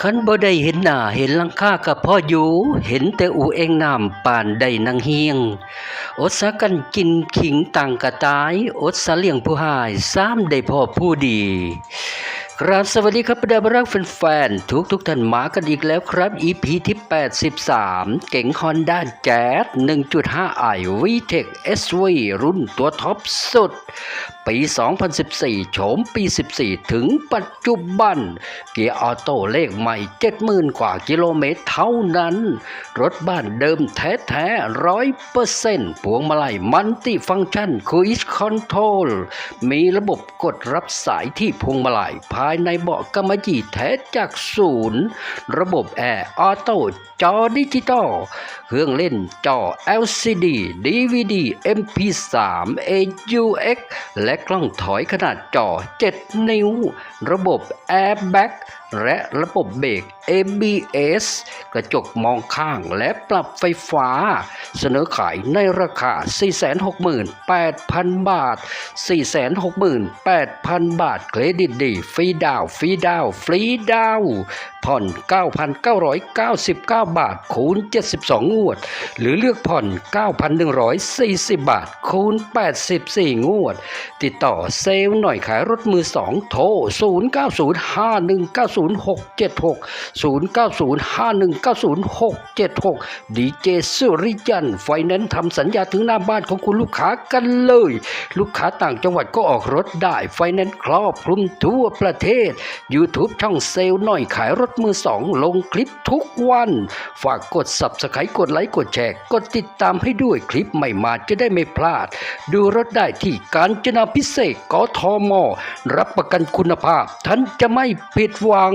คันบ่ได้เห็นหน้าเห็นลังคากับพ่ออยู่ เห็นแต่อูเองน้ำป่านใดนางเฮียง อดสะกันกินขิงต่างกระตาย อดสะเลี้ยงผู้หายซ้ำได้พ่อผู้ดี ครับสวัสดีครับบรรดาบรักแฟนๆทุกทุกๆท่านมากันอีกแล้วครับ EP ที่ 83 เก๋ง Honda Jazz 1.5 i VTEC SV รุ่นตัวท็อปสุด ปี 2014 โฉมปี 14 ถึงปัจจุบัน เกียร์ออโต้เลขใหม่ 70,000 กว่ากิโลเมตรเท่านั้น รถบ้านเดิมแท้แท้ร้อยเปอร์เซ็นต์พวงมาลัยมัลติฟัง c t ชันคุ i สคอนโทรลมีระบบกดรับสายที่พวงมาลัยภาายในเบาะกำมะหยี่แท้จากศูนย์ ระบบแอร์ออโต้จอดิจิตอล เครื่องเล่นจอ LCD DVD MP3 AUX และกล้องถอยขนาดจอ 7 นิ้ว ระบบ Airbag และระบบเบรก ABS กระจกมองข้างและปรับไฟฟ้า เสนอขายในราคา 468,000 บาท 468,000 บาท เครดิตดีฟรีดาวฟรีดาวฟรีดาวผ่อน 9,999 บาท คูณ 72วด หรือเลือกผ่อน 9,140 บาท คูณ 84 งวด ติดต่อเซลล์หน่อยขายรถมือสองโทร 0905190676 0905190676 ดีเจสุริยันไฟแนนซ์ทำสัญญาถึงหน้าบ้านของคุณลูกค้ากันเลย ลูกค้าต่างจังหวัดก็ออกรถได้ไฟแนนซ์ครอบคลุมทั่วประเทศ YouTube ช่องเซลล์หน่อยขายรถมือสองลงคลิปทุกวัน ฝากกด Subscribe กดไลค์กดแชร์กดติดตามให้ด้วยคลิปใหม่มาจะได้ไม่พลาด ดูรถได้ที่การจนาพิเศษกกทม รับประกันคุณภาพท่านจะไม่ผิดหวัง